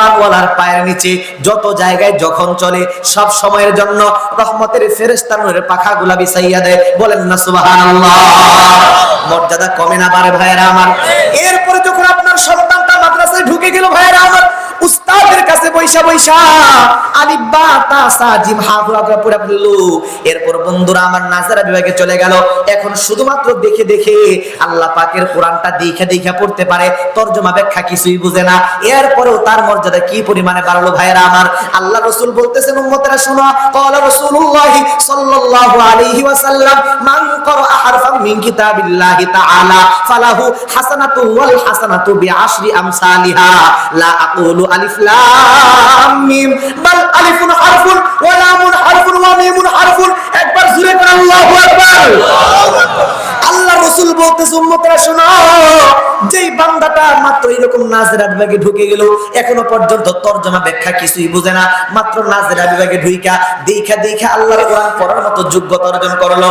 উস্তাদওয়ালার পায়ের নিচে যত জায়গায় যখন চলে, সব সময়ের জন্য রহমতের ফেরেস্তানের নূরের পাখাগুলা বিছাইয়া দেয়। বলেন না, সুবহানাল্লাহ। মর্যাদা কমে না বারে ভাইয়েরা আমার। এরপরে যখন আপনার সন্তানটা মাদ্রাসায় ঢুকে গেল ভাইয়েরা আমার উস্তাদের কাছে বৈশা বৈশা আলিফ বা তা সা জিম হা পুরা পুরা পুরা বললো এরপর বন্ধুরা আমার নাজারা বিভাগে চলে গেল এখন শুধুমাত্র দেখে দেখে আল্লাহ পাকের কোরআনটা দেখে দেখে পড়তে পারে তর্জমা ব্যাখ্যা কিছুই বুঝে না এরপরেও তার মর্যাদা কি পরিমাণে বাড়লো ভাইয়েরা আমার আল্লাহ রসুল বলতেছেন উম্মতেরা শোনো قال رسول الله صلى الله عليه وسلم من قرأ حرفا من كتاب الله تعالى فله حسنة والحسنة بعشر أمثالها لا أقول আলিফ লাম মিম। বাল আলিফুন হারফুন ওয়া লামুন হারফুন, ওয়া মিমুন হারফুন। একবার জোরে করে, আল্লাহু আকবার। রসুল বলতেছে, উম্মতরা, শোনো, যেই বান্দাটা মাত্র এরকম নাজরা বিভাগে ঢুকে গেল, এখনও পর্যন্ত তর্জমা ব্যাখ্যা কিছুই বুঝে না। মাত্র নাজরা বিভাগে ঢুইকা দেখা দেখা আল্লাহর কোরআন পড়ার মতো করল।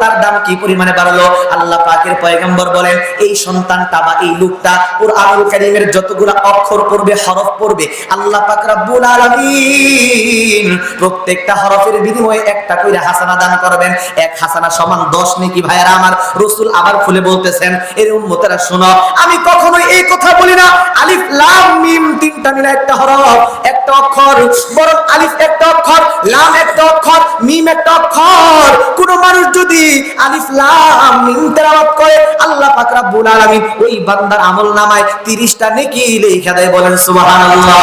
তার দাম কি পরিমাণে বাড়লো? আল্লাহ পাকের পয়গম্বর বলেন, এই সন্তানটা বা এই লোকটা কোরআনুল কারীমের যতগুলো অক্ষর পড়বে, হরফ পড়বে, আল্লাহ পাক রব্বুল আলামিন প্রত্যেকটা হরফের বিনিময়ে একটা কইরা হাসানা দান করবেন। এক হাসানা সমান 10 নেকি ভাইরা আমার রাসূল আবার খুলে বলতেছেন, এর উম্মতেরা, শোনো, আমি কখনোই এই কথা বলি না। আলিফ, লাম, মিম তিনটা মিলে একটা হরফ, একটা অক্ষর। বরং আলিফ একটা অক্ষর, লাম একটা অক্ষর, মিম একটা অক্ষর। কোন মানুষ যদি আলিফ, লাম, মিম তেলাওয়াত করে, আল্লাহ পাক রব্বুল আলামিন ওই বান্দার আমল নামায় 30টা নেকি লেখা দেয় বলেন, সুবহানাল্লাহ।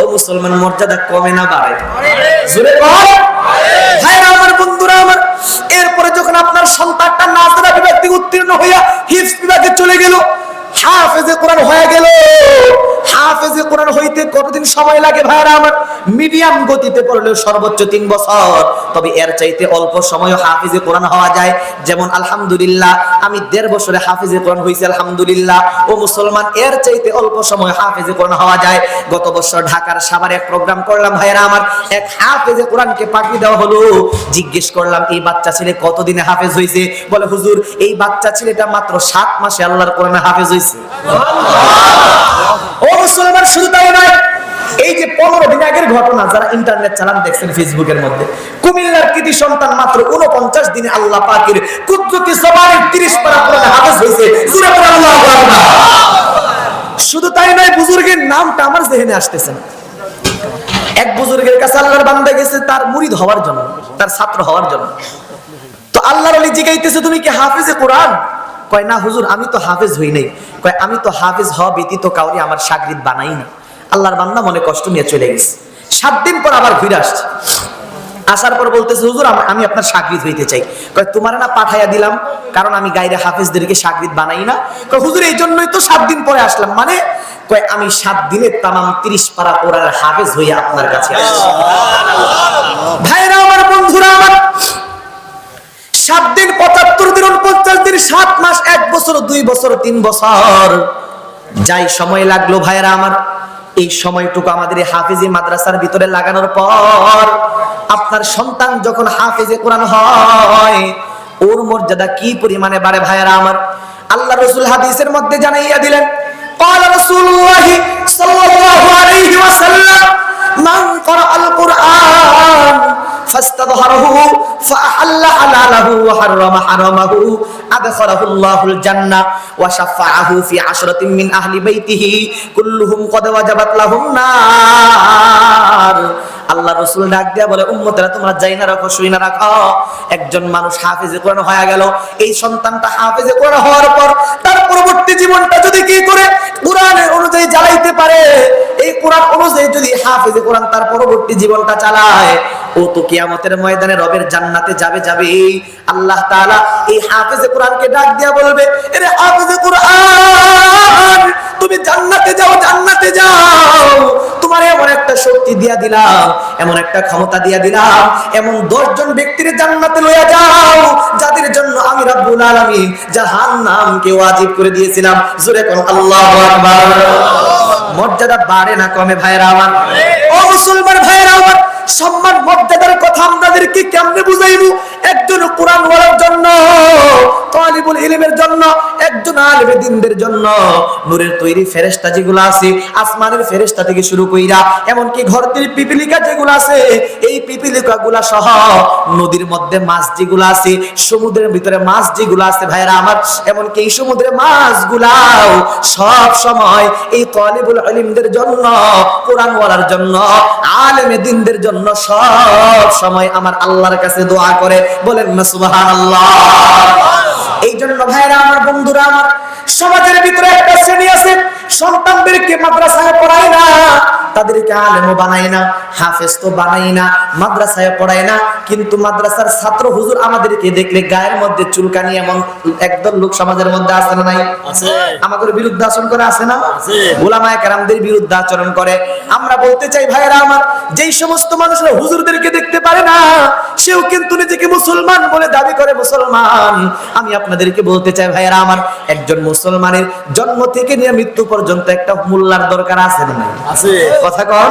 ও মুসলমান মর্যাদা কমে না বাড়ে। জোরে বল। হইয়া হিফজ বিভাগে চলে গেল। হাফেজে কোরআন হয়ে গেল। হাফেজে কোরআন হইতে কতদিন সময় লাগে ভাইরা আমার? মিডিয়াম গতিতে পড়লেও সর্বোচ্চ তিন বছর। তবে এর চাইতে অল্প সময় হাফেজে কোরআন হওয়া যায়। যেমন, আলহামদুলিল্লাহ, আমি দেড় বছরে হাফেজে কোরআন হয়েছে আলহামদুলিল্লাহ। ও মুসলমান, এর চাইতে অল্প সময় হাফেজে কোরআন হওয়া যায়। গত বছর ঢাকার সাভারে এক প্রোগ্রাম করলাম ভাইরা আমার। এক হাফেজে কোরআনকে পাঠিয়ে দেওয়া হলো। জিজ্ঞেস করলাম, এই বাচ্চা ছেলে কতদিনে হাফেজ হয়েছে বলে, হুজুর, এই বাচ্চা ছেলেটা মাত্র সাত মাসে আল্লাহর কোরআনে হাফেজ হয়েছে ও মুসলমান, শুধু তাই নয়, এই যে পনেরো দিন আগের ঘটনা যারা ইন্টারনেট চালান দেখছেন ফেসবুকের মধ্যে, কুমিল্লার কৃতি সন্তান মাত্র উনপঞ্চাশ দিনে আল্লাহ তিরিশ পারা হয়েছে। শুধু তাই নয়, বুজুর্গের নামটা আমার জেহেনে এক বুজুর্গের কাছে আল্লাহর বান্দা গেছে, তার মুরিদ হওয়ার জন্য, তার ছাত্র হওয়ার জন্য। তো আল্লাহর অলি জিগাইতেছে, তুমি কি হাফেজে কোরআন? কয় না হুজুর আমি তো হাফেজ হই নাই। কয় আমি তো হাফেজ হওয়া ব্যতীত কাউরে আমার সাগরিদ বানাই না আল্লাহর বান্দা মনে কষ্ট নিয়ে চলে গেছে। সাত দিন পর আবার ঘুরে আসছে। আসার পর বলতেছে হুজুর আমি আপনার সাগরিদ হইতে চাই। কয় তোমার না পাঠাইয়া দিলাম কারণ আমি গাইরে হাফেজদেরকে সাগরিদ বানাই না। কয় হুজুর এই জন্যই তো সাত দিন পরে আসলাম। মানে কয় আমি সাত দিনে তামাম তিরিশ পারা কোরআনের হাফেজ হইয়া আপনার কাছে আসছি। ভাইরা আমার বন্ধুরা আমার সাত দিন পঁচাত্তর দিন উনপঞ্চাশ দিন সাত মাস এক বছর দুই বছর তিন বছর যাই সময় লাগলো ভাইরা আমার এই সময়টুকু আমাদের এই হাফিজি মাদ্রাসার ভিতরে লাগানোর পর আপনার সন্তান যখন হাফিজে কোরআন হয় ওর মর্যাদা কি পরিমাণে বাড়ে ভাইরা আমার আল্লাহ রসুল হাদিসের মধ্যে জানাইয়া দিলেন قال رسول الله صلى الله عليه وسلم من قرأ القرآن فاستظهره فأحل حلاله وحرم حرمه أدخله الله الجنة وشفعه في عشرة من أهل بيته كلهم قد وجبت لهم نار আল্লাহ রসুল ডাক দিয়া বলে উম্মতেরা তোমরা যাই না রাখো শুই না রাখো একজন মানুষ হাফিজে কোরআন হয়ে গেল এই সন্তানটা হাফিজে কোরআন হওয়ার পর তার পরবর্তী জীবনটা যদি কি করে কোরআনের অনুযায়ী জ্বালাইতে পারে এই কোরআন অনুযায়ী যদি হাফিজে কোরআন তার পরবর্তী জীবনটা চালায়। ও তো কিয়ামতের ময়দানে রবের জান্নাতে যাবে যাবে। আল্লাহ তাআলা এই হাফিজে কোরআনকে ডাক দিয়া বলবে, এরে হাফিজে কোরআন, তুমি জান্নাতে যাও জান্নাতে যাও। তোমার এমন একটা শক্তি দিয়া দিলাম, এমন একটা ক্ষমতা দিয়া দিলাম, এমন দশজন ব্যক্তির জান্নাতে লইয়া যাও, যাদের জন্য আমি রাব্বুল আলামিন জাহান্নামকে ওয়াজিব করে দিয়েছিলাম। জোরে কোন আল্লাহু আকবার। মর্যাদা বাড়ে না কমে ভাইরা আমার। ও মুসলমান ভাইয়েরা আমার সম্মান মর্যাদার কথা আপনাদেরকে কেমনে বুঝাইবো? একজন কোরআন বলার জন্য, তালিবুল ইলমের জন্য, একজন আলেমে দিনদের জন্য। নূরের তৈরি ফেরেশতা যেগুলো আছে, আসমানের ফেরেশতা থেকে শুরু কইরা, এমনকি ঘরটির পিপিলিকা যেগুলো আছে, এই পিপিলিকা গুলা সহ নদীর মধ্যে মাছ যেগুলো আছে, সমুদ্রের ভিতরে মাছ যেগুলো আছে, ভাইরা আমার, এমনকি এই সমুদ্রের মাছগুলাও সব সময় এই তালিবুল ইলমদের জন্য, কোরআন বলার জন্য, আলেমে দিনদের জন্য সব সময় আমার আল্লাহর কাছে দোয়া করে। বলেন না এই জন্য ভাইরা আমার বন্ধুরা আমার সমাজের ভিতরে একটা শ্রেণি আছে। সন্তানদেরকে মাদ্রাসায় পড়ায় না তাদেরকে আলেমও বানায় না হাফেজ তো বানাই না মাদ্রাসায় পড়ায় না। কিন্তু মাদ্রাসার ছাত্র হুজুর আমাদেরকে দেখলে গায়ের মধ্যে চুলকানি এমন একদল লোক সমাজের মধ্যে আছে না নাই? আমাদের বিরুদ্ধে আচরণ করে আছে না? গোলামায় কারামদের বিরুদ্ধে আচরণ করে। আমরা বলতে চাই ভাইরা আমার যেই সমস্ত মানুষরা হুজুরদেরকে দেখতে পারে না সেও কিন্তু নিজেকে মুসলমান বলে দাবি করে মুসলমান। আমি আপনাদেরকে বলতে চাই ভাইরা আমার একজন মুসলমানের জন্ম থেকে নিয়ে মৃত্যু পর্যন্ত একটা মোল্লার দরকার আছে না আছে। কথা কন।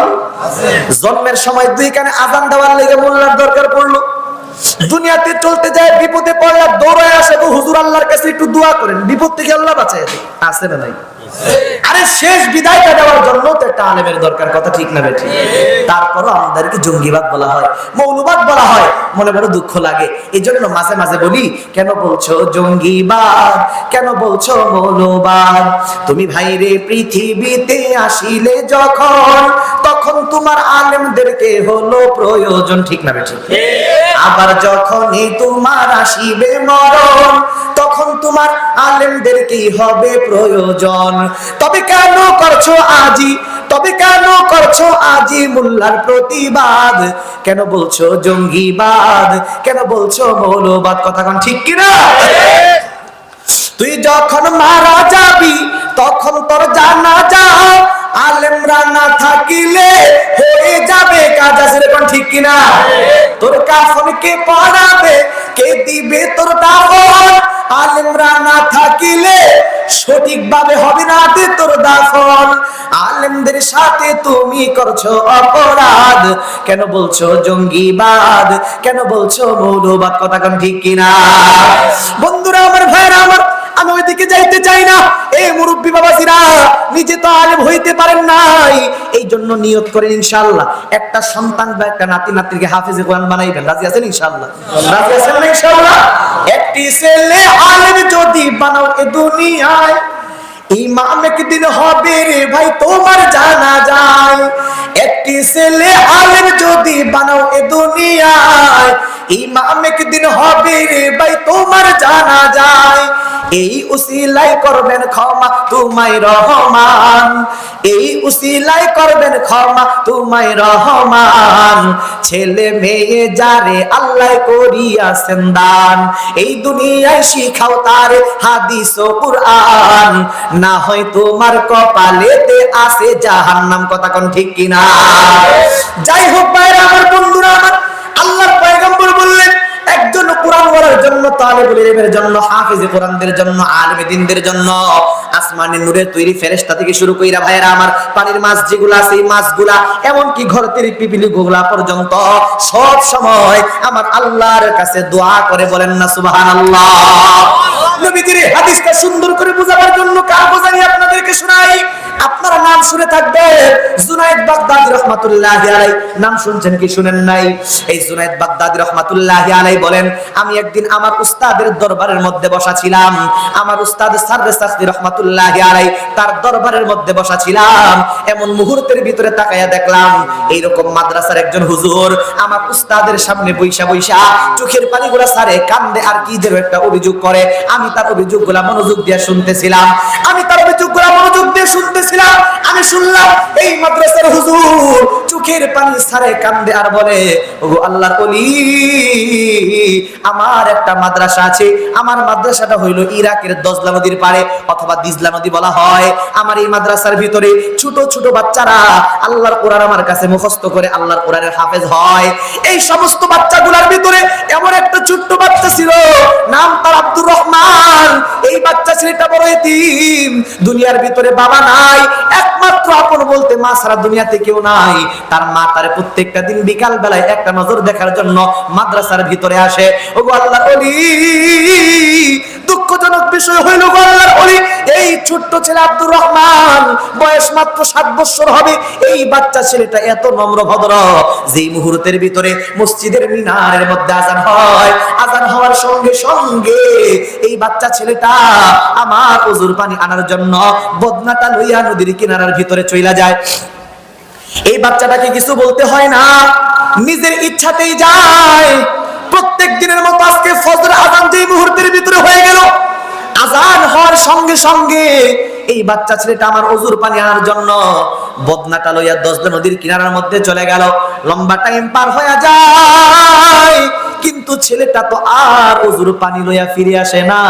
জন্মের সময় দুই কানে আজান দেওয়ার লেগে মোল্লার দরকার পড়ল। দুনিয়াতে চলতে যায় বিপদে পড়লে দৌড়ায় আসে হুজুর আল্লাহর কাছে একটু দোয়া করেন। বিপদ থেকে আল্লাহ বাঁচায় আছে না নাই? আরে শেষ বিদায়টা দেওয়ার জন্য তো একটা আলেমের দরকার, কথা ঠিক না বেঠিক তারপরও আমাদেরকে জঙ্গিবাদ বলা হয়, মৌলবাদ বলা হয়, মনে বড় দুঃখ লাগে। এই জন্য মাঝে মাঝে বলি, কেন বলছো জঙ্গিবাদ? কেন বলছো মৌলবাদ? তুমি ভাইরে পৃথিবীতে আসিলে যখন তখন তোমার আলেমদেরকে হলো প্রয়োজন ঠিক না বেঠিক? আবার যখনই তোমার আসিবে মরণ তখন তোমার আলেমদেরকেই হবে প্রয়োজন। তবে কেন করছ আজি? তবে কেন করছ আজি মোল্লার প্রতিবাদ? কেন বলছো জঙ্গিবাদ? কেন বলছো মৌলবাদ? কথা কোন ঠিক কিনা? তুই যখন মারা যাবি তখন তোর জানা যাও আলেমরা না থাকিলে হয়ে যাবে কাজ আছে এরকম ঠিক কিনা? তোর কাফন কে পড়াবে? কে দিবে তোর দাফন? আলেমরা না থাকিলে সঠিকভাবে হবে না তে তোর দাফন। আলেমদের সাথে তুমি করছ অপরাধ। কেন বলছো জঙ্গিবাদ? কেন বলছো মৌলবাদ? কথা কোন ঠিক কিনা? বন্ধুরা, আমার ভাইরা আমার আমি ওইদিকে যাইতে চাই না। এই মুরব্বী বাবাজিরা, নিজে তো আলেম হইতে পারেন নাই। এই জন্য নিয়ত করেন ইনশাআল্লাহ। একটা সন্তান বা একটা নাতি নাতিকে হাফেজে কোরআন বানাইবেন। রাজি আছেন ইনশাআল্লাহ? রাজি আছেন ইনশাআল্লাহ? একটি ছেলে আলেম যদি বানাও এ দুনিয়ায় ইমাম একদিন হবে রে ভাই, তোমার জানা যায়। একটি ছেলে আলেম যদি বানাও এ দুনিয়ায়, ইমাম একদিন হবে রে ভাই, তোমার জানা যায়। এই উসিলাই করবেন ক্ষমা তোমায় রহমান। এই উসিলাই করবেন ক্ষমা তোমায় রহমান। ছেলে মেয়ে যারে আল্লাহ করিয়াছেন দান, এই দুনিয়ায় শিখাও তারে হাদিস ও কুরআন। না হয় তোমার কপালেতে আছে জাহান্নাম। কথা কোন ঠিক কিনা? যাই হোক বাইরে আমার বন্ধুরা, আমার আল্লাহর পয়গম্বর বললেন, একজন কোরআন জন্য জন্য, হাফেজে কোরআনদের জন্য দিনদের জন্য নূরের তৈরি ফেরেশতা থেকে শুরু কইরা ভাইরা, আমার পানির মাছ যেগুলা আছে, এই মাছগুলা, এমনকি ঘরতের পিপিলি গুলা পর্যন্ত, সব সময় আমার আল্লাহর কাছে দোয়া করে বলেন না, সুবহানাল্লাহ। নবীজির হাদিসটা সুন্দর করে বোঝাবার জন্য কার বোঝানি আপনাদেরকে শোনাই। আপনারা নাম শুনে থাকবেন জুনাইদ বাগদাদি রহমাতুল্লাহি আলাই। নাম শুনছেন কি শুনেন নাই? এই জুনাইদ বাগদাদি রহমাতুল্লাহি আলাই বলেন, আমি একদিন আমার উস্তাদের দরবারের মধ্যে বসা ছিলাম আমার উস্তাদ সাররে সাখদি রহমাতুল্লাহি আলাই তার দরবারের মধ্যে বসা ছিলাম এমন মুহূর্তের ভিতরে তাকায়া দেখলাম, এইরকম মাদ্রাসার একজন হুজুর আমার উস্তাদের সামনে বইসা বইসা চোখের পানি পানিগুলা সারে কান্দে আর কি যেন একটা অভিযোগ করে। আমি তার অভিযোগগুলা মনোযোগ দিয়ে শুনতেছিলাম। আমি তার অভিযোগগুলা মনোযোগ দিয়ে শুনতেছিলাম, আমি শুনলাম, এই মাদ্রাসার হুজুর চোখের পানি সারে কান্দে আর বলে ওলি, আমার একটা মাদ্রাসা আছে, আমার মাদ্রাসাটা হইল ইরাকের দজলা নদীর অথবা দিজলা নদী বলা হয়। আমার এই মাদ্রাসার ভিতরে ছোট ছোট বাচ্চারা আল্লাহর কোরআন আমার কাছে মুখস্থ করে আল্লাহর কোরআনের হাফেজ হয়। এই সমস্ত ভিতরে এমন একটা ছোট্ট বাচ্চা ছিল, নাম তার আব্দুর রহমান। এই বাচ্চা ছেলেটা বড় এতিম, দুনিয়ার ভিতরে বাবা নাই, একমাত্র আপন বলতে মা সারা দুনিয়াতে কেউ নাই। তার মা তার প্রত্যেকটা দিন বিকাল বেলায় একটা নজর দেখার জন্য মাদ্রাসার ভিতরে আসে। ও আল্লাহ অলি দুঃখজনক বিষয় হইল আল্লাহর অলি এই ছোট্ট ছেলে আব্দুর রহমান বয়স মাত্র সাত বছর হবে, এই বাচ্চা ছেলেটা এত নম্র ভদ্র। যেই মুহূর্তের ভিতরে মসজিদের মিনারের মধ্যে আজান হয়, আজান হওয়ার সঙ্গে সঙ্গে এই বাচ্চা ছেলেটা আমার ওজুর পানি আনার জন্য বদনাটা লইয়া নদীর কিনারার ভিতরে চইলা যায়। এই বাচ্চাটাকে কিছু বলতে হয় না, নিজের ইচ্ছাতেই যায়। প্রত্যেক দিনের মতো আজকে ফজর আজান যেই মুহূর্তের ভিতরে হয়ে গেল, আজান হওয়ার সঙ্গে সঙ্গে এই বাচ্চা ছেলেটা আমার অজুর পানি আনার জন্য। বদনাটা লইয়া দশটা নদীর কিনারার মধ্যে চলে গেল। লম্বা টাইম পার হয়ে যায়। কিন্তু ছেলেটা তো আর অজুর পানি লইয়া ফিরে আসে না।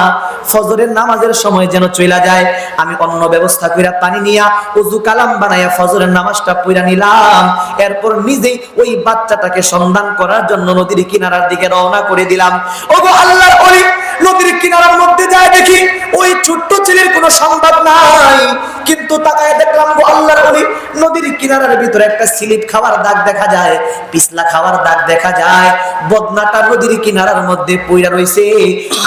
ফজরের নামাজের সময় যেন চইলা যায়। আমি অন্য ব্যবস্থা কইরা পানি নিয়া উজু কালাম বানাইয়া ফজরের নামাজটা পইরা নিলাম। এরপর নিজেই ওই বাচ্চাটাকে সন্ধান করার জন্য নদীর কিনারার দিকে রওনা করে দিলাম। ওগো আল্লাহর ওই ছেলের কোনো সংবাদ নাই। কিন্তু তাকায় দেখলাম গো আল্লাহর ওলি, নদীর কিনারার ভিতরে একটা স্লিপ খাওয়ার দাগ দেখা যায়, পিছলা খাওয়ার দাগ দেখা যায়, বদনাটা নদীর কিনারার মধ্যে পইরা রইছে,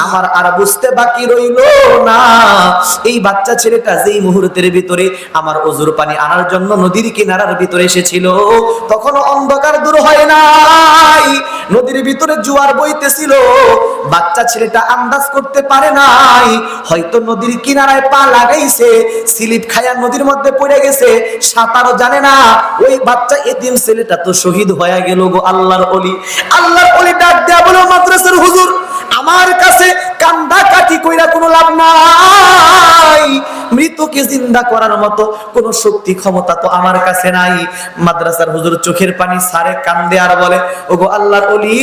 আমার আর বুঝতে বাকি রইল না। এই বাচ্চা ছেলেটা যেই মুহূর্তের ভিতরে আমার অজুর পানি আনার জন্য নদীর কিনারার ভিতরে এসেছিল, তখনও অন্ধকার দূর হয় নাই। নদীর ভিতরে জোয়ার বইতেছিল, বাচ্চা ছেলেটা আন্দাজ করতে পারে নাই, হয়তো নদীর কিনারায় পা লাগাইছে, স্লিপ খায়া নদীর মধ্যে পড়ে গেছে, সাঁতারও জানে না। ওই বাচ্চা এদিন ছেলেটা তো শহীদ হয়ে গেল গো আল্লাহর অলি। আল্লাহর অলি ডাক দেয়া বলো, মাদ্রাসার হুজুর আমার কাছে কান্দা কাটি কইরা কোনো লাভ নাই। মৃতকে জিন্দা করার মতো কোনো শক্তি, ক্ষমতা তো আমার কাছে নাই। মাদ্রাসার হুজুর চোখের পানি সারে কান্দে আর বলে, ওগো আল্লাহর অলি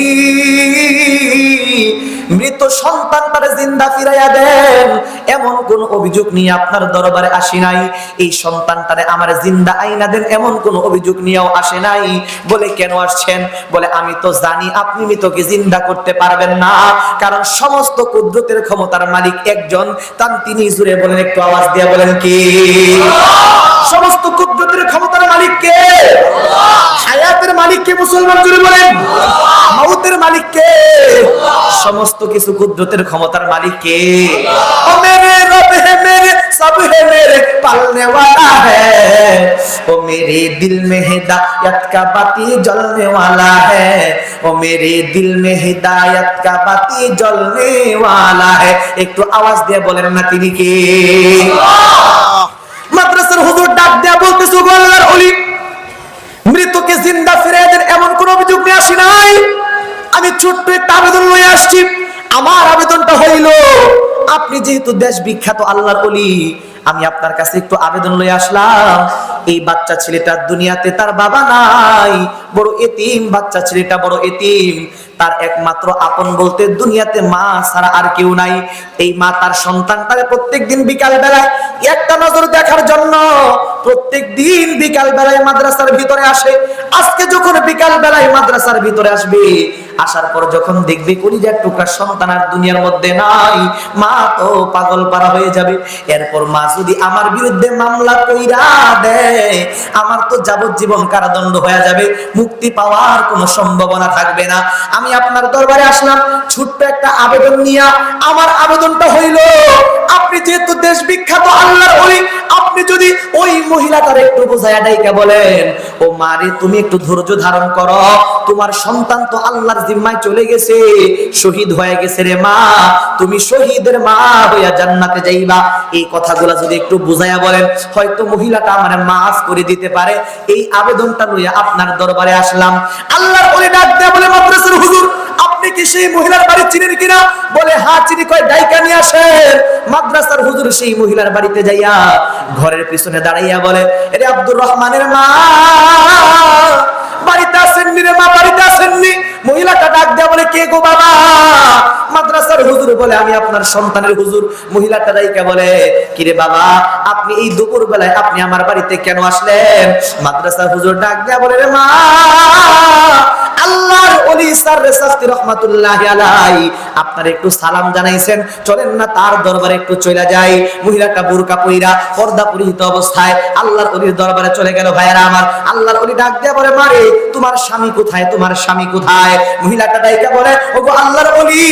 মৃত সন্তান তারে জিন্দা ফিরাইয়া দেন। এমন কোন অভিযোগ নিয়ে আপনার দরবারে আসি নাই। এই সন্তানটারে আমার জিন্দা আইনা দেন, এমন কোন অভিযোগ নিয়েও আসে নাই। বলে, কেন আসছেন? বলে, আমি তো জানি আপনি মৃতকে জিন্দা করতে পারবেন না। কারণ সমস্ত কুদরতের ক্ষমতার মালিক একজন। তান তিনি জুড়ে বলেন, একটু আওয়াজ দিয়ে বলেন কি? সমস্ত কুদরতের ক্ষমতার মালিক কে? হায়াতের মালিক কে মুসলমান জুড়ে বলেন? মাউতের মালিক কে? সমস্ত কিছু কুদরতের ক্ষমতার মালিক কে? ও মেরে রব হে মেরে সব হে মেরে পালনে वाला है ओ मेरे दिल में हिदायत का बाती जलने वाला है ओ मेरे दिल में हिदायत का बाती जलने वाला है একটু আওয়াজ দিয়ে বলেন না তিনি কে মাদ্রাসার হুজুর ডাক দেয়া বলতেছে গো আল্লাহর ওলি মৃতকে জিন্দা ফিরে দেন এমন কোন অভিযোগ নিয়ে আসি নাই আমি ছোট্ট একটা আবেদন লয়ে আসছি আমার আবেদনটা হইল, আপনি যেহেতু দেশ বিখ্যাত আল্লাহর অলি আমি আপনার কাছে একটু আবেদন লয়ে আসলাম। এই বাচ্চা ছেলেটা দুনিয়াতে তার বাবা নাই, বড় এতিম বাচ্চা ছেলেটা বড় এতিম। তার একমাত্র আপন বলতে দুনিয়াতে মা ছাড়া আর কেউ নাই। এই মা তার সন্তান সন্তানটারে প্রত্যেক দিন বিকাল বেলায় একটা নজর দেখার জন্য প্রত্যেক দিন বিকাল বেলায় মাদ্রাসার ভিতরে আসে। আজকে যখন বিকাল বেলায় মাদ্রাসার ভিতরে আসবে, আসার পর যখন দেখবে কলিজার টুকরা সন্তান আর দুনিয়ার মধ্যে নাই, মা তো পাগল পারা হয়ে যাবে। এরপর মা যদি আমার বিরুদ্ধে মামলা কইরা দেয়, আমার তো যাবজ্জীবন কারাদণ্ড হয়ে যাবে। মুক্তি পাওয়ার কোনো সম্ভাবনা থাকবে না। আমি আপনার দরবারে আসলাম, ছোট্ট একটা আবেদন নিয়ে। আমার আবেদনটা হইল, আপনি যেহেতু দেশ বিখ্যাত আল্লাহর ওই আপনি যদি ওই মহিলাটার একটু বোঝায় ডাইকা বলেন, ও মারে তুমি একটু ধৈর্য ধারণ করো। তোমার সন্তান তো আল্লাহর জিম্মায় চলে গেছে। শহীদ হয়ে গেছে রে মা। তুমি শহীদের মা হইয়া জান্নাতে যাইবা। এই কথাগুলা যদি একটু বুঝাইয়া বলেন, হয়তো মহিলাটা আমার মাফ করে দিতে পারে। এই আবেদনটা লইয়া আপনার দরবারে আসলাম। আল্লাহর বলে ডাক দেয়া বলে, মাদ্রাসার হুজুর আপনি কি সেই মহিলার বাড়ি চিনেন কিনা? বলে হ্যাঁ চিনি কয়, ডাইকা নিয়ে আসেন। মাদ্রাসার হুজুর সেই মহিলার বাড়িতে যাইয়া ঘরের পিছনে দাঁড়াইয়া বলে, এরে আব্দুর রহমানের মা, বাড়িতে আসেননি রে মা, বাড়িতে আসেননি। মহিলাটা ডাক দেয়া বলে, কে গো বাবা? মাদ্রাসার হুজুর বলে, আমি আপনার সন্তানের হুজুর। মহিলাটা ডাইকা বলে কিরে বাবা, আপনি এই দুপুর বেলায় আপনি আমার বাড়িতে কেন আসলেন? মাদ্রাসার হুজুর ডাক দেয়া বলে, রে মা আল্লাহর ওলি স্যার রেসাস্তি রহমাতুল্লাহ আলাই আপনার একটু সালাম জানাইছেন, চলেন না তার দরবারে একটু চলে যাই। মহিলাটা পর্দা পরিহিত অবস্থায় আল্লাহর ওলির দরবারে চলে গেল, ভাইয়েরা আমার। আল্লাহর ওলি ডাক দিয়া মারে, তোমার স্বামী কোথায়? তোমার স্বামী কোথায়? মহিলাটা ডাইকা বলে আল্লাহর ওলি,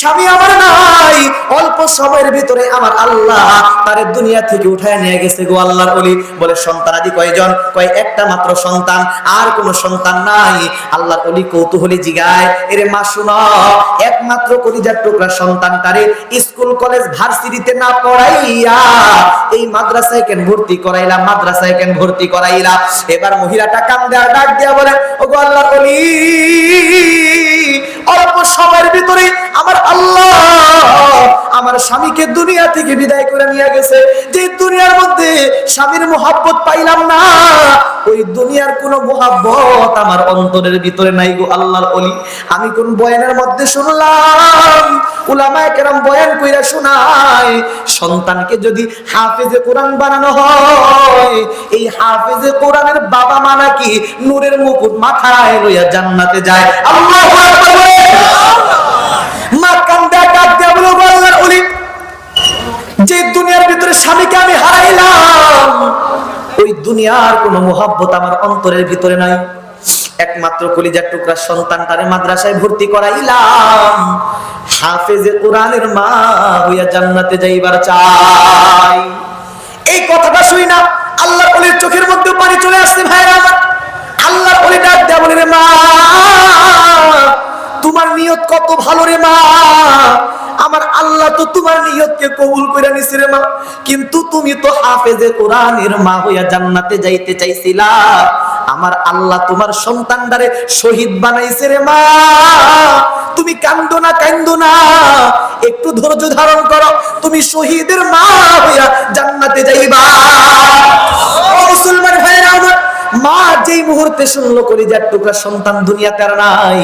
স্বামী আমার নাই। অল্প সময়ের ভিতরে আমার আল্লাহ তারে দুনিয়া থেকে উঠায় নিয়ে গেছে গো আল্লাহর ওলি। বলে সন্তান আদি কয়জন? কয়, একটা মাত্র সন্তান, আর কোনো সন্তান নাই। আল্লাহর ওলি কৌতূহলী জিগায়, এরে মা শুনো, একমাত্র কলিজার টুকরা সন্তান তারে স্কুল, কলেজ, ভার্সিটিতে না পড়াইয়া এই মাদ্রাসায় কেন ভর্তি করাইলা, মাদ্রাসায় কেন ভর্তি করাইলা? এবার মহিলাটা কান্দে আর ডাক দিয়া বলে, ওগো আল্লাহর ওলি, অল্প সময়ের ভিতরে আমার আল্লাহ আমার স্বামীকে দুনিয়া থেকে বিদায় করে নিয়ে গেছে। যে দুনিয়ার মধ্যে স্বামীর মোহাব্বত পাইলাম না, ওই দুনিয়ার কোন মোহাব্বত আমার অন্তরের ভিতরে নাই গো আল্লাহর অলি আমি কোন বয়ানের মধ্যে শুনলাম? উলামায়ে কেরাম বয়ান কইরা শোনায়, সন্তানকে যদি হাফেজে কোরআন বানানো হয়, এই হাফেজে কোরআনের বাবা মা নাকি নূরের মুকুট মাথায় লইয়া জান্নাতে যায়। আল্লাহু। মা কান্দা ডাক দিয়া বলো আল্লাহর অলি যে দুনিয়ার ভিতরে স্বামীকে আমি হারাইলাম, ওই দুনিয়ার কোনো মোহাব্বত আমার অন্তরের ভিতরে নাই। একমাত্র কলিজার টুকরা সন্তানটারে মাদ্রাসায় ভর্তি করাইলাম। হাফেজে কোরআনের মা হইয়া জান্নাতে যাইবার চাই। এই কথাটা শুই না আল্লাহ অলির চোখের মধ্যে পানি চলে আসছে ভাইরা আল্লাহ অলি ডাক দেয়া রে মা, তোমার নিয়ত কত ভালো রে মা। আমার আল্লাহ তো তোমার নিয়তকে কবুল করে নিছে রে মা। কিন্তু তুমি তো হাফেজে কোরআনের মা হইয়া জান্নাতে যাইতে চাইছিলা। আমার আল্লাহ তোমার সন্তানদারে শহীদ বানাইছে রে মা। তুমি কান্দো না কান্দো না। একটু ধৈর্য ধারণ করো, তুমি শহীদের মা হইয়া জান্নাতে যাইবা। ও মুসলমান ভাইরা আমার, মা যেই মুহূর্তে শুনলো যার টুকরা, সন্তান দুনিয়াতে আর নাই,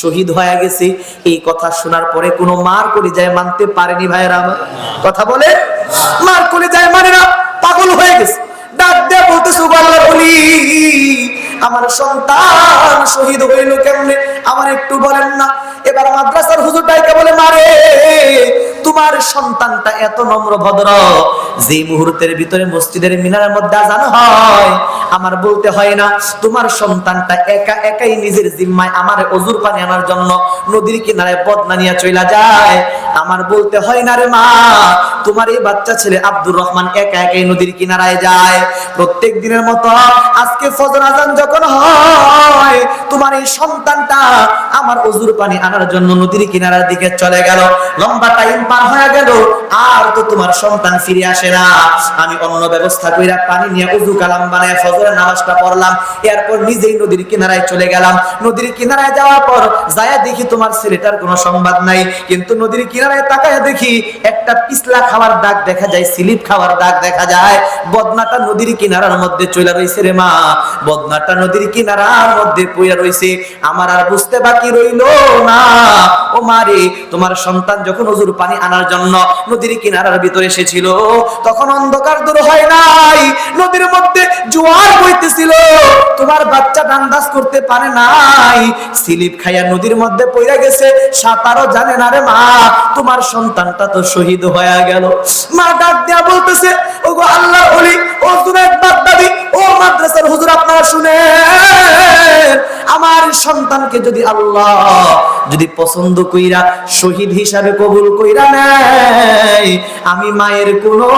শহীদ হয়ে গেছে। এই কথা শোনার পরে কোনো মার করে যায় মানতে পারেনি আমার। কথা বলে, মার করে যায় মানে না, পাগল হয়ে গেছে। আমার সন্তান শহীদ হইল কেমনে? আমার একটু বলেন না। এবার মাদ্রাসার বলে, মারে, তোমার সন্তানটা এত নম্র ভদ্র যে মুহূর্তের ভিতরে মসজিদের মিনারের মধ্যে আজান হয়, আমার বলতে হয় না, তোমার সন্তানটা একা একাই নিজের জিম্মায় আমার অজুর পানি আনার জন্য নদীর কিনারে বদনা নিয়ে চলে যায়। আমার বলতে হয় না রে মা, তোমার এই বাচ্চা ছেলে আব্দুর রহমান একা একাই নদীর কিনারায় যায়। প্রত্যেক দিনের মতো আজকে ফজর আজান যখন হয়, তোমার এই সন্তানটা আমার অজুর পানি আনার জন্য নদীর কিনারার দিকে চলে গেল। লম্বা টাইম পার হয়ে গেল, আর তো তোমার সন্তান ফিরে আসে না। আমি অন্য ব্যবস্থা কইরা পানি নিয়ে উজু কালাম বানায় ফজরের নামাজটা পড়লাম, এরপর নিজেই নদীর কিনারায় চলে গেলাম। নদীর কিনারায় যাওয়ার পর যায়া দেখি তোমার ছেলেটার কোনো সংবাদ নাই, কিন্তু নদীর কিনারায় তাকায় দেখি একটা পিছলা খাওয়ার দাগ দেখা যায়, স্লিপ খাওয়ার দাগ দেখা যায়। বদনাটা নদীর কিনারার মধ্যে চলে রইছে রে মা। বদনাটা নদীর কিনারার মধ্যে পইরা রইছে। আমার আর বুঝতে বাকি রইল না। ও মারে তোমার সন্তান যখন অজুর পানি আনার জন্য নদীর কিনারার ভিতরে এসেছিল, তখন অন্ধকার দূর হয় নাই। নদীর মধ্যে জোয়ার বইতেছিল। তোমার বাচ্চা ডান্দাস করতে পারে নাই। স্লিপ খাইয়া নদীর মধ্যে পইরা গেছে। সাঁতারও জানে না রে মা। তোমার সন্তানটা তো শহীদ হয়ে গেল। মা ডাক দেয়া বলতেছে ও গো আল্লাহ ওলি, ও জুনায়েদ বাগদাদি, ও মাদ্রাসার হুজুর, আপনারা শুনেন, আমার সন্তানকে যদি আল্লাহ যদি পছন্দ কইরা, শহীদ হিসাবে কবুল কইরা নেয়, আমি মায়ের কোনো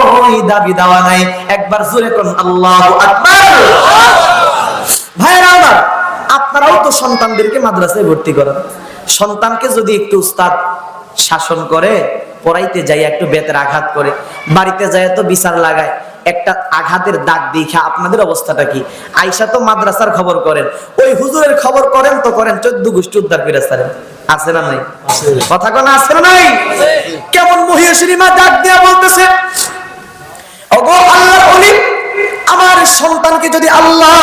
দাবি দেওয়া নাই। একবার জোরে কোন, আল্লাহ আকবার। ভাইরা আমার, আপনারাও তো সন্তানদেরকে মাদ্রাসায় ভর্তি করেন। সন্তানকে যদি একটু উস্তাদ শাসন করে পড়াইতে যাই একটু বেতের আঘাত করে। বাড়িতে যায় তো বিচার লাগায়। একটা আঘাতের দাগ দেখা আপনাদের অবস্থাটা কি? আইসা তো মাদ্রাসার খবর করেন। ওই হুজুরের খবর করেন তো করেন চোদ্দ গোষ্ঠী উদ্ধার করে সারেন আছে না নাই? কথা কোন আছে না নাই? কেমন মহিষী মা ডাক দিয়া বলতেছে ওগো আল্লাহর অলি আমার সন্তানকে যদি আল্লাহ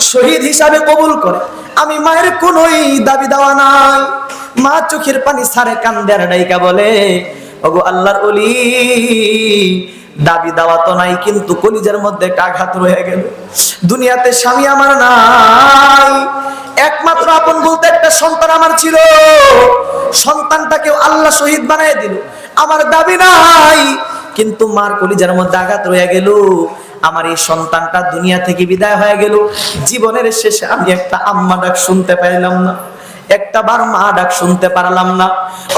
শহীদ হিসাবে কবুল করে আমি মায়ের কোনোই দাবি দেওয়া নাই। মা চোখের পানি সারে কান্দের ডাইকা বলে, ওগো আল্লাহর অলি দাবি দাওয়া তো নাই, কিন্তু কলিজার মধ্যে একটা আঘাত রয়ে গেল। দুনিয়াতে স্বামী আমার নাই। একমাত্র আপন বলতে একটা সন্তান আমার ছিল। সন্তানটাকেও আল্লাহ শহীদ বানাই দিল। আমার দাবি নাই। কিন্তু মার কলিজার মধ্যে আঘাত রয়ে গেল। আমার এই সন্তানটা দুনিয়া থেকে বিদায় হয়ে গেল। জীবনের শেষে আমি একটা আম্মা ডাক শুনতে পাইলাম না। একটা বার মা ডাক শুনতে পারলাম না।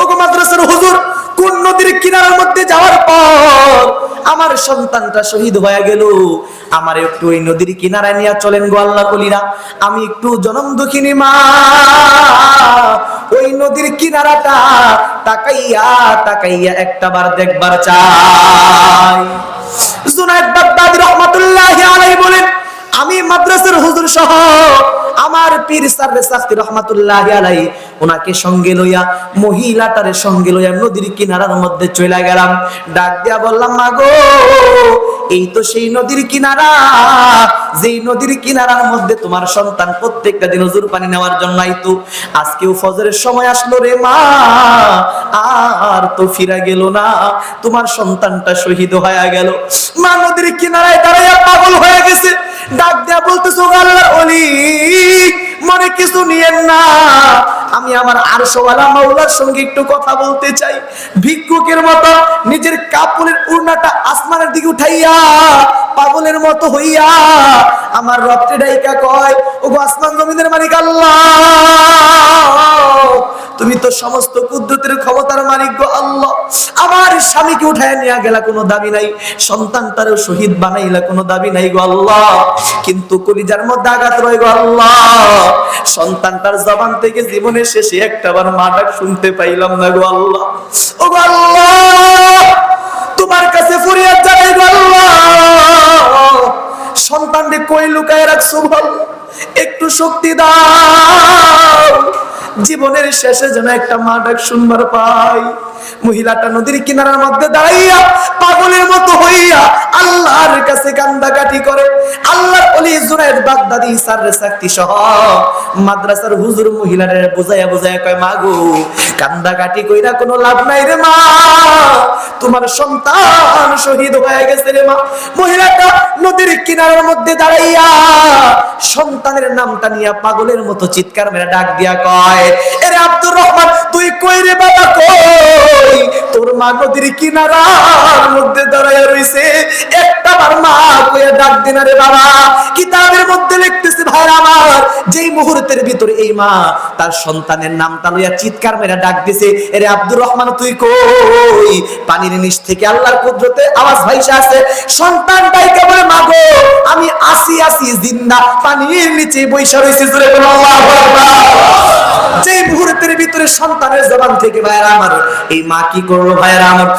ওগো মাদ্রাসার হুজুর, কোন নদীর কিনারার মধ্যে যাওয়ার পর আমার সন্তানটা শহীদ হয়ে গেল। আমার একটু ওই নদীর কিনারায় নিয়ে চলেন গো আল্লাহ কলিরা আমি একটু জনম দুঃখিনী মা। ওই নদীর কিনারাটা তাকাইয়া তাকাইয়া একটা বার দেখবার চাই। জুনায়েদ বাগদাদি রহমাতুল্লাহি আলাইহি বলেন, আমি মাদ্রাসার হুজুর সহ আমার পীর সাররে সাফতি রহমাতুল্লাহ আলাই ওনাকে সঙ্গে লইয়া, মহিলাটারে সঙ্গে লইয়া নদীর কিনারার মধ্যে চলে গেলাম। ডাক দিয়া বললাম, মাগো এই তো সেই নদীর কিনারা। যেই নদীর কিনারার মধ্যে তোমার সন্তান প্রত্যেকটা দিন হুজুর পানি নেওয়ার জন্য আইতো। আজকেও ফজরের সময় আসলো রে মা। আর তো ফিরা গেল না। তোমার সন্তানটা শহীদ হয়ে গেল। মা নদীর কিনারায় দাঁড়াইয়া পাগল হয়ে গেছে। ডাক দেয়া বলতেছো আল্লাহ অলি মনে কিছু নিয়েন না। আমি আমার আরশোয়ালা মাওলার সঙ্গে একটু কথা বলতে চাই। ভিক্ষুকের মতো নিজের কাপড়ের উড়নাটা আসমানের দিকে উঠাইয়া পাগলের মতো হইয়া আমার রক্তে ডাইকা কয় ও আসমান জমিনের মালিক আল্লাহ, তুমি তো সমস্ত কুদ্রতের ক্ষমতার মালিক গো আল্লাহ। আমার স্বামীকে উঠায় নিয়ে গেলা কোনো দাবি নাই সন্তানটারও শহীদ বানাইলা কোনো দাবি নাই গো আল্লাহ। কিন্তু কলিজার মধ্যে আঘাত রয় গো আল্লাহ। সন্তান তার জবান থেকে জীবনের শেষে একটাবার মা ডাক শুনতে পাইলাম না গো আল্লাহ। ও গো আল্লাহ তোমার কাছে ফরিয়াদ সন্তানকে কই লুকায় রাখছো বল? একটু শক্তি দাও। জীবনের শেষে যেন একটা মা ডাক শুনবার পাই। মহিলাটা নদীর কিনারার মধ্যে দাঁড়াইয়া পাগলের মতো হইয়া আল্লাহর কাছে কান্দাকাটি করে। আল্লাহর অলি জুনায়েদ বাগদাদি সাররে সাক্তি সহ মাদ্রাসার হুজুর মহিলারে বুঝাইয়া বুঝাইয়া কয় মাগো কান্দাকাটি কইরা কোনো লাভ নাই রে মা। তোমার সন্তান শহীদ হয়ে গেছে রে মা। মহিলাটা নদীর কিনারার মধ্যে দাঁড়াইয়া সন্তানের নামটা নিয়ে পাগলের মতো চিৎকার মেরে ডাক দিয়া কয়, এরে আব্দুর রহমান, তুই কই রে বাবা কই তোর মা মা যেই মা চিৎকার মেরে ডাক দিছে, এরে আব্দুর রহমান, তুই কই? পানির নিচ থেকে আল্লাহর কুদরতে আওয়াজ ভাইসা আছে, সন্তান ডাইকে বলে মাগো আমি আসি আসি, জিন্দা। পানির নিচে বৈশা রইছি জুড়ে বলো, আল্লাহু আকবার। যে মুহূর্তের ভিতরে সন্তানের জবান থেকে ভাইরা আমার, এই মা কি করল ভাইরা আমার?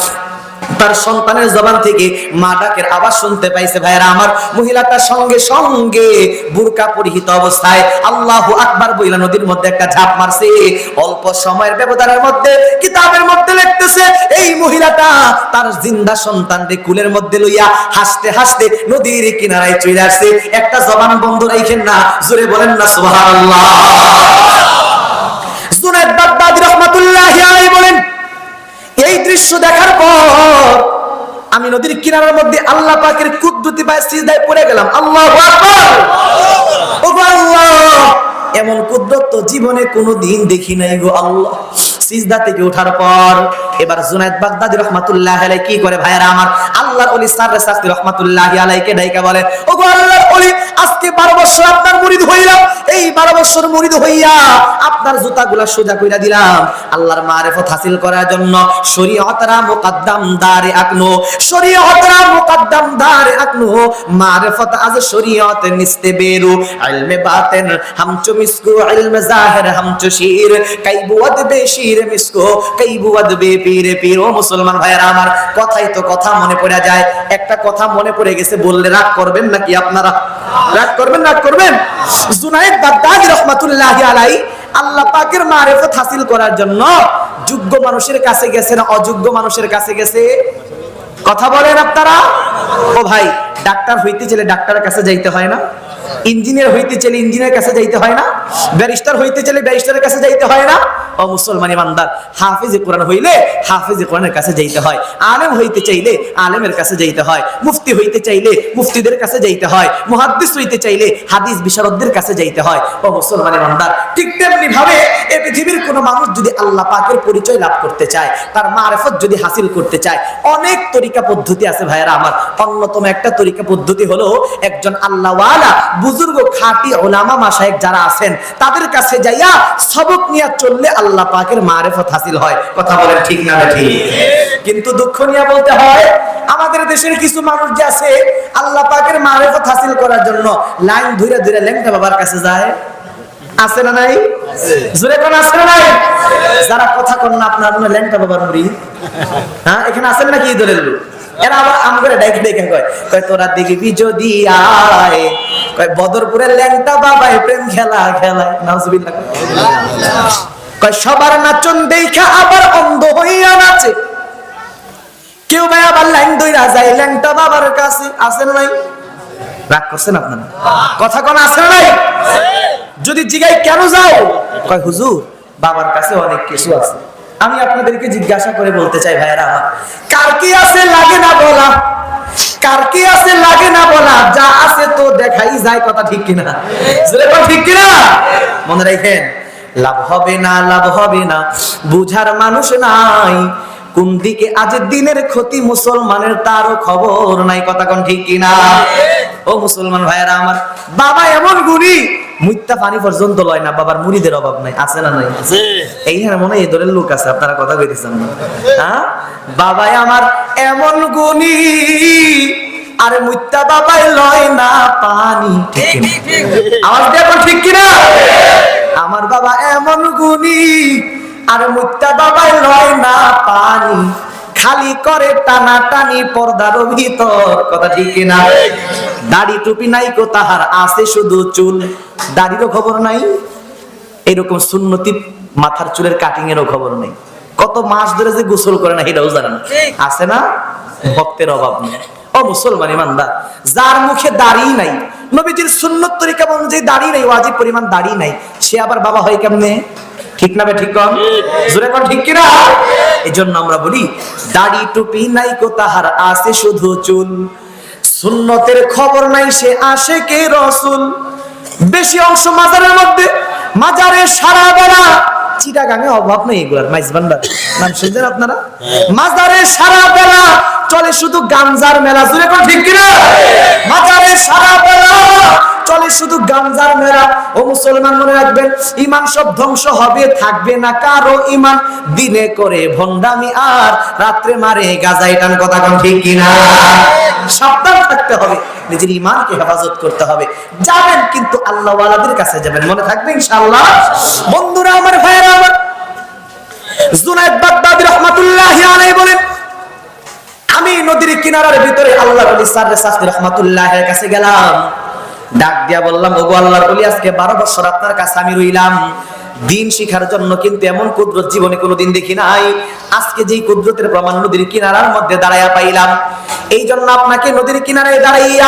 তার সন্তানের জবান থেকে মা ডাকের আওয়াজ শুনতে পাইছে ভাইরা আমার। মহিলাটার সঙ্গে সঙ্গে বুরকা পরিহিত অবস্থায় আল্লাহ আকবার বইলা নদীর মধ্যে একটা ঝাঁপ মারছে। অল্প সময়ের ব্যবধানের মধ্যে কিতাবের মধ্যে লিখতেছে, এই মহিলাটা তার জিন্দা সন্তানকে কুলের মধ্যে লইয়া হাসতে হাসতে নদীর কিনারায় চলে আসছে। একটা জবান বন্ধ রাখেন না, জোরে বলেন না সুবহানাল্লাহ। জুনায়েদ বাগদাদি রাহমাতুল্লাহি আলাইহি বলেন এই দৃশ্য দেখার পর আমি নদীর কিনারার মধ্যে আল্লাহ পাকের কুদ্দুতি বা সিজদায় পড়ে গেলাম। আল্লাহু এমন কুদ্রত জীবনে কোনো দিন দেখি নাই গো আল্লাহ। সিজদা থেকে ওঠার পর এবার জুনায়েদ বাগদাদি রহমাতুল্লাহ আলাইহি কি করে ভাইরা আমার আল্লাহর ওলি সাররে সাস্তি রহমাতুল্লাহি আলাইকে ডাইকা বলে, ওগো আল্লাহর ওলি, আজকে 12 বছর আপনার murid হইলাম। এই 12 বছর murid হইয়া আপনার জুতাগুলা সোজা কইরা দিলাম। আল্লাহর মারিফত হাসিল করার জন্য শরীয়তরা মুকদ্দম দারে আকনো, শরীয়তরা মুকদ্দম দারে আকনো। মারিফত আজ শরীয়ত নিস্তে বেরু। ইলমে বাতিন হামচো মিসকু ইলমে জাহির হামচো শির। কাইবুয়াদ বেশির মিসকু, কাইবুয়াদ বে পীরে পীর, ও মুসলমান ভাইরা আমার কথাই তো কথা মনে পড়ে যায়। একটা কথা মনে পড়ে গেছে, বললে রাগ করবেন নাকি আপনারা? রাগ করবেন রাগ করবেন? জুনায়েদ বাগদাদি রাহমাতুল্লাহি আলাইহি আল্লাহ পাকের মারিফত হাসিল করার জন্য যোগ্য মানুষের কাছে গেছে না অযোগ্য মানুষের কাছে গেছে? কথা বলেন আপনারা? ও ভাই, ডাক্তার হইতে গেলে ডাক্তারের কাছে যাইতে হয় না? ইঞ্জিনিয়ার হইতে চাইলে ইঞ্জিনিয়ার কাছে যাইতে হয় না, ব্যারিস্টার হইতে চাইলে ব্যারিস্টারের কাছে যাইতে হয় না। ও মুসলমান ইমানদার হাফিজ কোরআন হইলে হাফিজ কোরআনের কাছে যাইতে হয়, আলেম হইতে চাইলে আলেমের কাছে যাইতে হয়, মুফতি হইতে চাইলে মুফতিদের কাছে যাইতে হয়, মুহাদ্দিস হইতে চাইলে হাদিস বিশারদদের কাছে যাইতে হয়। ও মুসলমান ইমানদার ঠিক তেমনি ভাবে এই পৃথিবীর কোন মানুষ যদি আল্লাহ পাকের পরিচয় লাভ করতে চায়, তার মারেফত যদি হাসিল করতে চায়, অনেক তরিকা পদ্ধতি আছে ভাইয়েরা আমার। অন্যতম একটা তরিকা পদ্ধতি হলো একজন আল্লাহওয়ালা বুজুর্গ, খাঁটি ওলামা মাসায়েক যারা আছেন, তাদের কাছে যাইয়া সবক নিয়ে চললে আল্লাহ পাকের মারেফত হাসিল হয়। কথা বলেন ঠিক না ঠিক? কিন্তু দুঃখ নিয়ে বলতে হয়, আমাদের দেশের কিছু মানুষ যে আছে, আল্লাহ পাকের মারেফত হাসিল করার জন্য লাইন ধরে ধরে লেংটা বাবার কাছে যায়। আছে না নাই? জোরে কোন আছে না নাই? যারা কথা কোন না, আপনার লেংটা বাবার মুড়ি। হ্যাঁ এখানে আছেন নাকি এই দলের লোক? এরা আবার আম করে ডাইকে ডেকে কয়? কয়, তোরা দেখবি যদি আয়। কয়, বদরপুরের ল্যাংটা বাবাই প্রেম খেলা খেলায় নাউজুবিল্লাহ। কয়, সবার নাচন দেখা আবার অন্ধ হইয়া নাচে। কেউ ভাই আবার লাইন দইরা যায়, ল্যাংটা বাবার কাছে আছে না নাই? রাগ করছেন আপনারা? কথা কোন, আছে না নাই? যদি জিগাই কেন যাও? কয়, হুজুর, বাবার কাছে অনেক কিছু আছে। আমি আপনাদেরকে জিজ্ঞাসা করে বলতে চাই, ভাইয়েরা আমার, কার কি আছে লাগে না বলা? কার কি আছে লাগে না বলা? যা আছে তো দেখাই যায় কথা ঠিক কিনা? ঠিক কিনা? মনে রাখেন, লাভ হবে না, লাভ হবে না, বুঝার মানুষ নাই। কোন দিকে আজ দিনের ক্ষতি, মুসলমানের তারও খবর নাই, কথা কোন ঠিক কিনা? ও মুসলমান ভাইয়েরা আমার, বাবা এমন গুণী মুইত্তা পানি পর্যন্ত লয় না বাবার মুড়িদের অভাব নাই আছে না নাই? এইখানে মনে এই দলের লোক আছে আপনারা কথা কইতেছেন না। হ্যাঁ? বাবাই আমার এমন গুণী আরে মুইত্তা বাবাই লয় না পানি ঠিক দিয়ে এখন ঠিক কিনা? আমার বাবা এমন গুণী আর মুত্তা বাবাই লয় না পানি খালি করে টানা টানি পর্দার ভিতর কথা ঠিক কিনা? দাড়ি টুপি নাই কো তাহার আছে শুধু চুল। দাড়িরও খবর নাই এরকম সুন্নতি মাথার চুলের কাটিং এরও খবর নেই। কত মাস ধরে যে গোসল করে না এটাও জানে না। আছে না? ভক্তের অভাব নেই। ও মুসলমান ইমানদার যার মুখে দাড়ি নাই নবীজির সুন্নত তরিকা অনুযায়ী দাড়ি নাই ওয়াজিব পরিমাণ দাড়ি নাই সে আবার বাবা হয় কেমনে? ঠিক না বে ঠিক কন জোরে কন ঠিক কিনা? এই জন্য আমরা বলি দাড়ি টুপি নাই কো তাহার আছে শুধু চুল। সুন্নতের খবর নাই, সে আসে কে রসুল। বেশি অংশ মাজারের মধ্যে। মাজারে সারা বেলা। চিটাগাঙে অভাব নেই এগুলার, মাইজ ভান্ডার নাম শুনছেন আপনারা? মাজারে সারা বেলা চলে শুধু গাঞ্জার মেলা জুড়ে ঠিক কিনা? মাজারে সারা বেলা চলে শুধু গাঞ্জার মেলা ও মুসলমান মনে রাখবেন, ইমান সব ধ্বংস হবে, থাকবে না কারও ইমান। দিনে করে ভন্ডামি আর রাত্রে মারে গাজাই টান কথা কোন ঠিক কিনা? সাবধান থাকতে হবে, নিজের ইমানকে হেফাজত করতে হবে। যাবেন কিন্তু আল্লাহ ওয়ালাদের কাছে যাবেন, মনে থাকবে ইনশাআল্লাহ? বন্ধুরা আমার ভাইয়েরা আমার জুনায়েদ বাগদাদি রহমাতুল্লাহি আলাইহি বলেন, আমি নদীর কিনারার ভিতরে আল্লাহ ওলি সাররে রহমাতুল্লাহের কাছে গেলাম। ডাক দিয়া বললাম, ওগো আল্লাহর ওলি, আজকে 12 বছর আপনার কাছে আমি রইলাম। দিন শিখার জন্য কিন্তু এমন কুদরত জীবনে কোনোদিন দেখি নাই। আজকে যেই কুদরতের প্রমাণ নদীর কিনারার মধ্যে দাঁড়াইয়া পাইলাম। এই জন্য আপনাকে নদীর কিনারায় দাঁড়াইয়া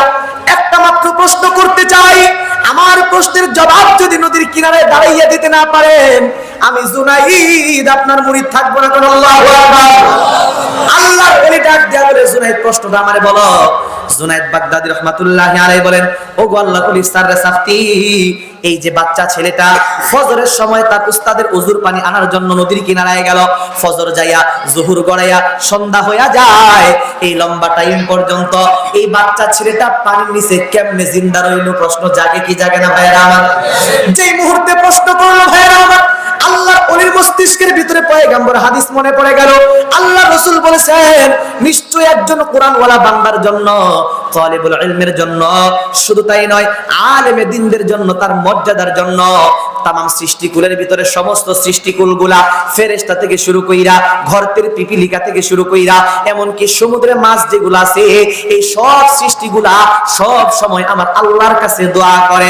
একটা মাত্র প্রশ্ন করতে চাই। আমার প্রশ্নের জবাব যদি নদীর কিনারায় দাঁড়াইয়া দিতে না পারেন, আমি জুনাইদ, আপনার মুরিদ থাকব না কোন আল্লাহু আল্লাহর ডাক দেয়া বলে, জুনাইদ, প্রশ্নটা আমারে বলো। জুনাইদ বাগদাদি রহমাতুল্লাহি আলাইহি বলেন ও গো আল্লাহর ওলি সাররে সাফতি, এই যে বাচ্চা ছেলেটা ফজরের সময় তার উস্তাদের উজুর পানি আনার জন্য নদীর কিনারায় গেল। ফজর যাইয়া, জুহুর গড়াইয়া সন্ধ্যা হইয়া যায়। এই লম্বা টাইম পর্যন্ত এই বাচ্চা ছেলেটা পানির নিচে কেমনে জিন্দা রইল প্রশ্ন জাগে কি জাগে না ভাইয়েরা আমার? যেই মুহূর্তে প্রশ্ন করল ভাইয়েরা আমার আল্লাহ অলির মস্তিষ্কের ভিতরে পয়গাম্বর হাদিস মনে পড়ে গেল। আল্লাহ রসুল বলেছেন নিশ্চয় একজন কোরআন ওয়ালা বান্দার জন্য, তালিবুল ইলমের জন্য, শুধু তাই নয়, আলেমে দিনদের জন্য, তার মর্যাদার জন্য তাম সৃষ্টিকুলের ভিতরে সমস্ত সৃষ্টিকুলগুলা ফেরেস্তা থেকে শুরু কইরা ঘরতের পিপিলিকা থেকে শুরু কইরা, এমনকি সমুদ্রে মাছ যেগুলা আছে, এই সব সৃষ্টিগুলা সব সময় আমার আল্লাহর কাছে দোয়া করে।